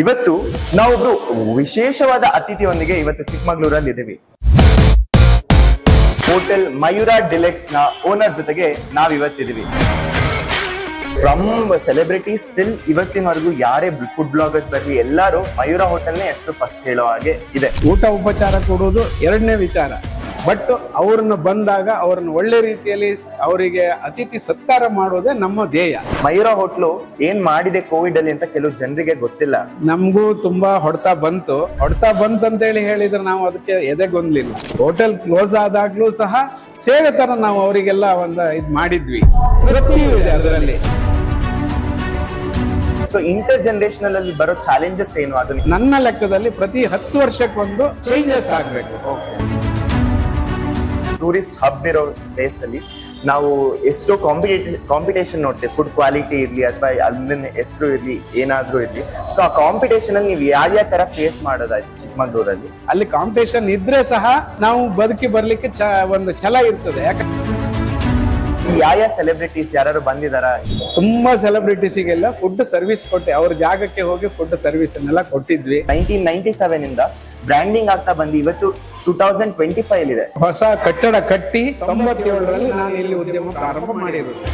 ಇವತ್ತು ನಾವೊಬ್ರು ವಿಶೇಷವಾದ ಅತಿಥಿಯೊಂದಿಗೆ ಇವತ್ತು ಚಿಕ್ಕಮಗಳೂರಲ್ಲಿ ಇದ್ದೀವಿ. ಹೋಟೆಲ್ ಮಯೂರಾ ಡಿಲೆಕ್ಸ್ನ ಓನರ್ ಜೊತೆಗೆ ನಾವ್ ಇವತ್ತಿದೀವಿ ಫ್ರಮ್ ಸೆಲೆಬ್ರಿಟಿ ಸ್ಟಿಲ್ ಇವತ್ತಿನವರೆಗೂ ಯಾರೇ ಫುಡ್ ಬ್ಲಾಗರ್ಸ್ ಬರಲಿ, ಎಲ್ಲರೂ ಮಯೂರಾ ಹೋಟೆಲ್ನೇ ಹೆಸರು ಫಸ್ಟ್ ಹೇಳೋ ಹಾಗೆ ಇದೆ. ಊಟ ಉಪಚಾರ ಕೊಡುವುದು ಎರಡನೇ ವಿಚಾರ. ಬಟ್ ಅವ್ರನ್ನ ಬಂದಾಗ ಅವ್ರನ್ನ ಒಳ್ಳೆ ರೀತಿಯಲ್ಲಿ ಅವರಿಗೆ ಅತಿಥಿ ಸತ್ಕಾರ ಮಾಡೋದೇ ನಮ್ಮ ಧ್ಯೇಯ. ಮಯೂರಾ ಹೋಟ್ಲು ಏನ್ ಮಾಡಿದೆ ಕೋವಿಡ್ ಅಲ್ಲಿ ಅಂತ ಕೆಲವು ಜನರಿಗೆ ಗೊತ್ತಿಲ್ಲ. ನಮಗೂ ತುಂಬಾ ಹೊಡೆತ ಬಂತು. ಹೊಡ್ತಾ ಹೇಳಿ ಹೇಳಿದ್ರೆ ನಾವು ಅದಕ್ಕೆ ಎದೆಗೊಂದ್ಲಿಲ್ಲ ಹೋಟೆಲ್ ಕ್ಲೋಸ್ ಆದಾಗ್ಲೂ ಸಹ ಸೇವೆ ತರ ನಾವು ಅವರಿಗೆಲ್ಲ ಒಂದು ಇದ್ ಮಾಡಿದ್ವಿ. ತೃಪ್ತಿಯೂ ಇದೆ ಅದರಲ್ಲಿ. ಸೊ ಇಂಟರ್ ಜನರೇಷನಲ್ ಅಲ್ಲಿ ಬರೋ ಚಾಲೆಂಜಸ್ ಏನು? ಅದು ನನ್ನ ಲೆಕ್ಕದಲ್ಲಿ ಪ್ರತಿ ಹತ್ತು ವರ್ಷಕ್ಕೊಂದು ಚೇಂಜಸ್ ಆಗ್ಬೇಕು. ಟೂರಿಸ್ಟ್ ಹಬ್ ಇರೋ ಪ್ಲೇಸ್ ಅಲ್ಲಿ ನಾವು ಎಷ್ಟೋ ಕಾಂಪಿಟೇಷನ್ ಕಾಂಪಿಟೇಷನ್ ನೋಡ್ತೇವೆ ಫುಡ್ ಕ್ವಾಲಿಟಿ ಇರಲಿ ಅಥವಾ ಅಲ್ಲಿನ ಹೆಸರು ಇರಲಿ ಏನಾದರೂ ಇರಲಿ. ಸೊ ಆ ಕಾಂಪಿಟೇಷನ್ ಅಲ್ಲಿ ನೀವು ಯಾವ ಯಾವ ತರ ಫೇಸ್ ಮಾಡೋದಾಯ್ತು ಚಿಕ್ಕಮಂಗ್ಳೂರಲ್ಲಿ? ಅಲ್ಲಿ ಕಾಂಪಿಟೇಷನ್ ಇದ್ರೆ ಸಹ ನಾವು ಬದುಕಿ ಬರ್ಲಿಕ್ಕೆ ಚ ಒಂದು ಛಲ ಇರ್ತದೆ. ಯಾಕಂದ್ರೆ ಯಾವ ಯಾವ ಸೆಲೆಬ್ರಿಟೀಸ್ ಯಾರು ಬಂದಿದಾರ? ತುಂಬಾ ಸೆಲೆಬ್ರಿಟೀಸಿಗೆಲ್ಲ ಫುಡ್ ಸರ್ವಿಸ್ ಕೊಟ್ಟೆ. ಅವ್ರ ಜಾಗಕ್ಕೆ ಹೋಗಿ ಫುಡ್ ಸರ್ವಿಸ್ ಕೊಟ್ಟಿದ್ವಿ. ನೈನ್ಟೀನ್ ನೈನ್ಟಿ ಸೆವೆನ್ ಇಂದ ಬ್ರ್ಯಾಂಡಿಂಗ್ ಆಗ್ತಾ ಬಂದು ಇವತ್ತು ಟೂ ತೌಸಂಡ್ ಟ್ವೆಂಟಿ ಫೈವ್ ಇದೆ ಹೊಸ ಕಟ್ಟಡ ಕಟ್ಟಿ ತೊಂಬತ್ತೇಳರಲ್ಲಿ ನಾನು ಇಲ್ಲಿ ಉದ್ಯಮ ಪ್ರಾರಂಭ ಮಾಡಿರೋದು.